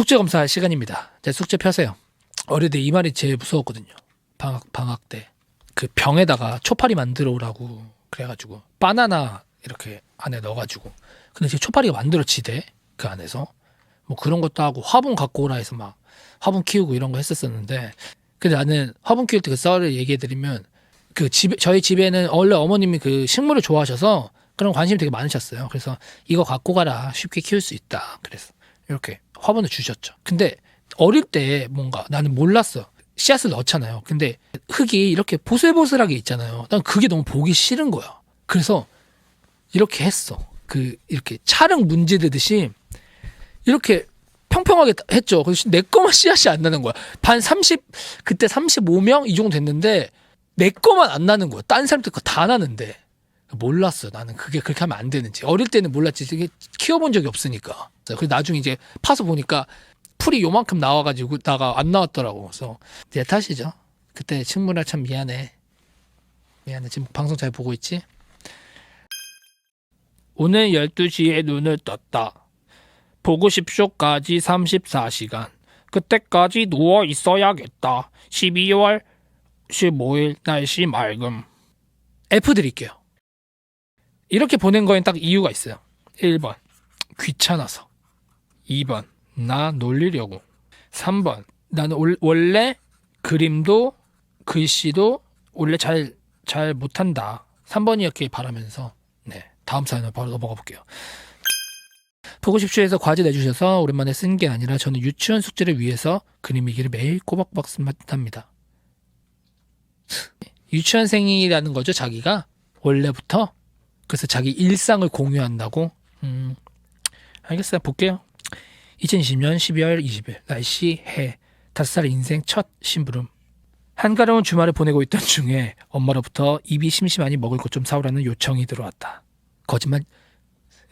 숙제 검사할 시간입니다. 제 숙제 펴세요. 어릴 때 이 말이 제일 무서웠거든요. 방학 방학 때 그 병에다가 초파리 만들어 오라고 그래가지고 바나나 이렇게 안에 넣어가지고 근데 제 초파리가 만들어지대 그 안에서 뭐 그런 것도 하고 화분 갖고 오라 해서 막 화분 키우고 이런 거 했었었는데 근데 나는 화분 키울 때 그 썰을 얘기해드리면 그 집에 저희 집에는 원래 어머님이 그 식물을 좋아하셔서 그런 관심이 되게 많으셨어요. 그래서 이거 갖고 가라 쉽게 키울 수 있다. 그래서 이렇게 화분을 주셨죠. 근데 어릴 때 뭔가 나는 몰랐어. 씨앗을 넣잖아요. 근데 흙이 이렇게 보슬보슬하게 있잖아요. 난 그게 너무 보기 싫은 거야. 그래서 이렇게 했어. 그 이렇게 차릉 문지르듯이 이렇게 평평하게 했죠. 그래서 내 거만 씨앗이 안 나는 거야. 반 30, 그때 35명 이 정도 됐는데 내 거만 안 나는 거야. 딴 사람들 거 다 나는데. 몰랐어. 나는 그게 그렇게 하면 안 되는지. 어릴 때는 몰랐지. 이게 키워본 적이 없으니까. 그래서 나중에 이제 파서 보니까 풀이 요만큼 나와가지고 나가 안 나왔더라고. 그래서 내 탓이죠. 그때 친구라 참 미안해. 미안해. 지금 방송 잘 보고 있지? 오늘 12시에 눈을 떴다. 보고 싶쇼까지 34시간. 그때까지 누워 있어야겠다. 12월 15일 날씨 맑음. F 드릴게요. 이렇게 보낸 거엔 딱 이유가 있어요. 1번. 귀찮아서. 2번. 나 놀리려고. 3번. 나는 올- 원래 그림도 글씨도 원래 잘, 잘 못한다. 3번이었길 바라면서. 네. 다음 사연을 바로 넘어가 볼게요. 보고 싶쇼에서 과제 내주셔서 오랜만에 쓴 게 아니라 저는 유치원 숙제를 위해서 그림일기를 매일 꼬박꼬박 쓴답니다. 유치원생이라는 거죠, 자기가 원래부터. 그래서 자기 일상을 공유한다고. 음, 알겠어요. 볼게요. 2020년 12월 20일 날씨 해 다섯 살 인생 첫 심부름. 한가로운 주말을 보내고 있던 중에 엄마로부터 입이 심심하니 먹을 것 좀 사오라는 요청이 들어왔다. 거짓말.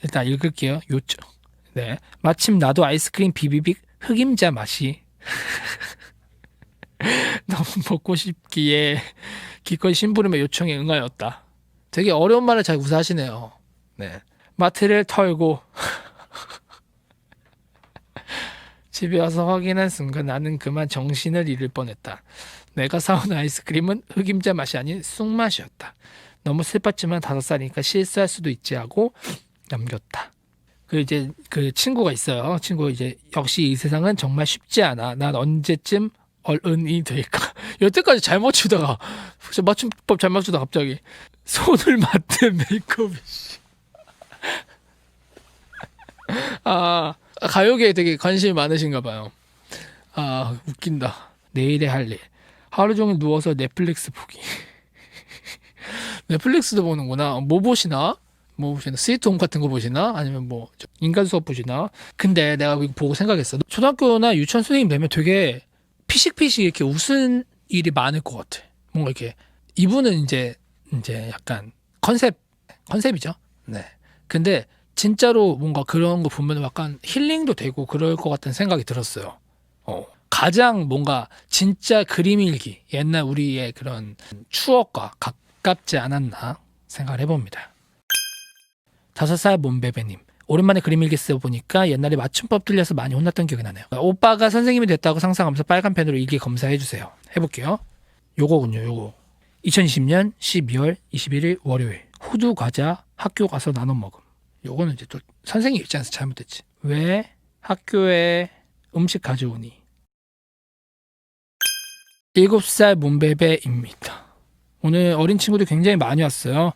일단 읽을게요. 요청. 네. 마침 나도 아이스크림 비비빅 흑임자 맛이 너무 먹고 싶기에 기꺼이 심부름의 요청에 응하였다. 되게 어려운 말을 잘 구사하시네요. 네. 마트를 털고 집에 와서 확인한 순간 나는 그만 정신을 잃을 뻔했다. 내가 사온 아이스크림은 흑임자 맛이 아닌 쑥맛이었다. 너무 슬펐지만 다섯 살이니까 실수할 수도 있지 하고 남겼다. 그 이제 그 친구가 있어요. 친구 이제 역시 이 세상은 정말 쉽지 않아. 난 언제쯤 어른이 될까? 여태까지 잘 맞추다가 혹시 맞춤법 잘 맞추다 갑자기 손을 맞대 메이크업이 씨. 아 가요계에 되게 관심이 많으신가 봐요. 아 웃긴다. 내일의 할 일. 하루 종일 누워서 넷플릭스 보기. 넷플릭스도 보는구나. 뭐 보시나? 뭐 보시나? 스위트홈 같은 거 보시나? 아니면 뭐 인간 수업 보시나? 근데 내가 이거 보고 생각했어. 초등학교나 유치원 선생님 되면 되게 피식피식 이렇게 웃은 일이 많을 것 같아. 뭔가 이렇게 이분은 이제 이제 약간 컨셉 컨셉이죠. 네. 근데 진짜로 뭔가 그런 거 보면 약간 힐링도 되고 그럴 것 같다는 생각이 들었어요. 어. 가장 뭔가 진짜 그림 일기 옛날 우리의 그런 추억과 가깝지 않았나 생각을 해봅니다. 다섯 살 몸베베님 오랜만에 그림 일기 써보니까 옛날에 맞춤법 틀려서 많이 혼났던 기억이 나네요. 오빠가 선생님이 됐다고 상상하면서 빨간 펜으로 일기 검사해 주세요. 해볼게요. 요거군요. 요거. 2020년 12월 21일 월요일 호두 과자 학교 가서 나눠 먹음. 요거는 이제 또 선생님 입장에서 잘못됐지. 왜 학교에 음식 가져오니? 7살 문베베입니다. 오늘 어린 친구들 굉장히 많이 왔어요.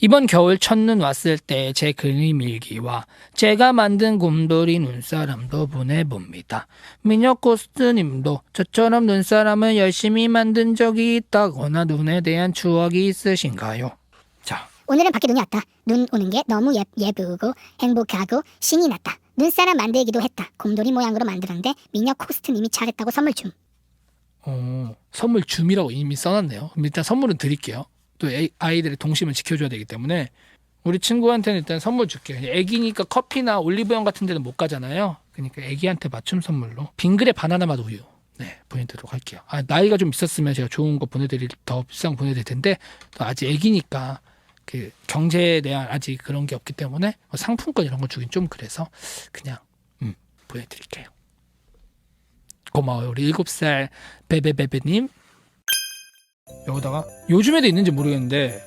이번 겨울 첫눈 왔을 때 제 그림 일기와 제가 만든 곰돌이 눈사람도 보내봅니다. 미녀코스트님도 저처럼 눈사람을 열심히 만든 적이 있다거나 눈에 대한 추억이 있으신가요? 자, 오늘은 밖에 눈이 왔다. 눈 오는 게 너무 예, 예쁘고 행복하고 신이 났다. 눈사람 만들기도 했다. 곰돌이 모양으로 만들었는데 미녀 코스트님이 잘했다고 선물 줌. 어, 선물 줌이라고 이미 써놨네요. 그럼 일단 선물은 드릴게요. 또 애- 아이들의 동심을 지켜줘야 되기 때문에 우리 친구한테는 일단 선물 줄게요. 애기니까 커피나 올리브영 같은 데는 못 가잖아요. 그러니까 애기한테 맞춤 선물로 빙그레 바나나 맛 우유 네 보내드리도록 할게요. 아, 나이가 좀 있었으면 제가 좋은 거 보내드릴 더 비싼 거 보내드릴 텐데 또 아직 애기니까 그 경제에 대한 아직 그런 게 없기 때문에 뭐 상품권 이런 거 주긴 좀 그래서 그냥 음, 보내드릴게요. 고마워요 우리 일곱 살 베베베베님 여기다가 요즘에도 있는지 모르겠는데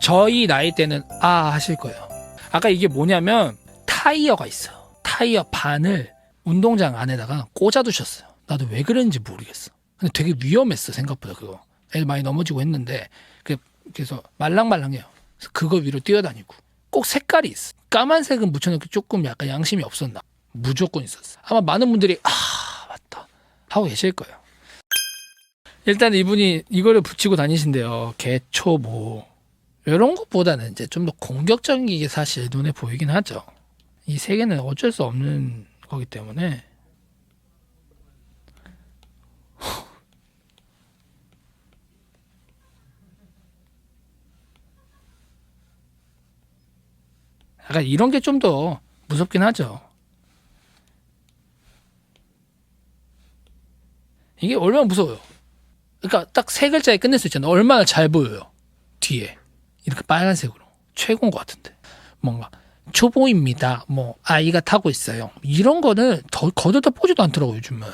저희 나이 때는 아 하실 거예요. 아까 이게 뭐냐면 타이어가 있어요. 타이어 반을 운동장 안에다가 꽂아두셨어요. 나도 왜 그랬는지 모르겠어. 근데 되게 위험했어 생각보다 그거. 애들 많이 넘어지고 했는데 그- 그래서 말랑말랑해요. 그래서 그거 위로 뛰어다니고 꼭 색깔이 있어. 까만색은 묻혀놓기 조금 약간 양심이 없었나? 무조건 있었어. 아마 많은 분들이 아 맞다. 하고 계실 거예요 일단 이분이 이거를 붙이고 다니신대요 개초 뭐 이런 것보다는 이제 좀 더 공격적인 게 사실 눈에 보이긴 하죠 이 세 개는 어쩔 수 없는 거기 때문에 약간 이런 게 좀 더 무섭긴 하죠. 이게 얼마나 무서워요. 그러니까 딱 세 글자에 끝낼 수 있잖아요. 얼마나 잘 보여요. 뒤에 이렇게 빨간색으로 최고인 것 같은데 뭔가 초보입니다. 뭐 아이가 타고 있어요. 이런 거는 더 거들떠 보지도 않더라고 요 요즘은.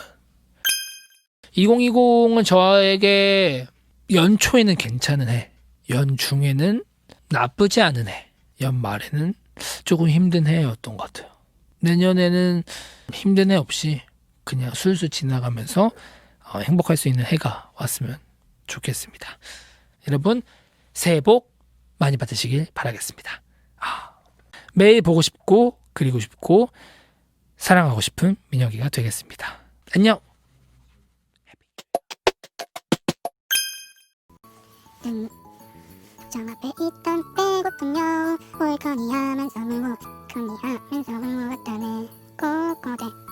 2020은 저에게 연초에는 괜찮은 해, 연중에는 나쁘지 않은 해, 연말에는 조금 힘든 해였던 것 같아요. 내년에는 힘든 해 없이 그냥 술술 지나가면서 어, 행복할 수 있는 해가 왔으면 좋겠습니다. 여러분 새해 복 많이 받으시길 바라겠습니다. 아, 매일 보고 싶고 그리고 싶고 사랑하고 싶은 민혁이가 되겠습니다. 안녕. 음, 저 앞에 있던 빼고통령 올커니 하면서 무엇 커니 하면서 무엇 왔다네 꼬꼬대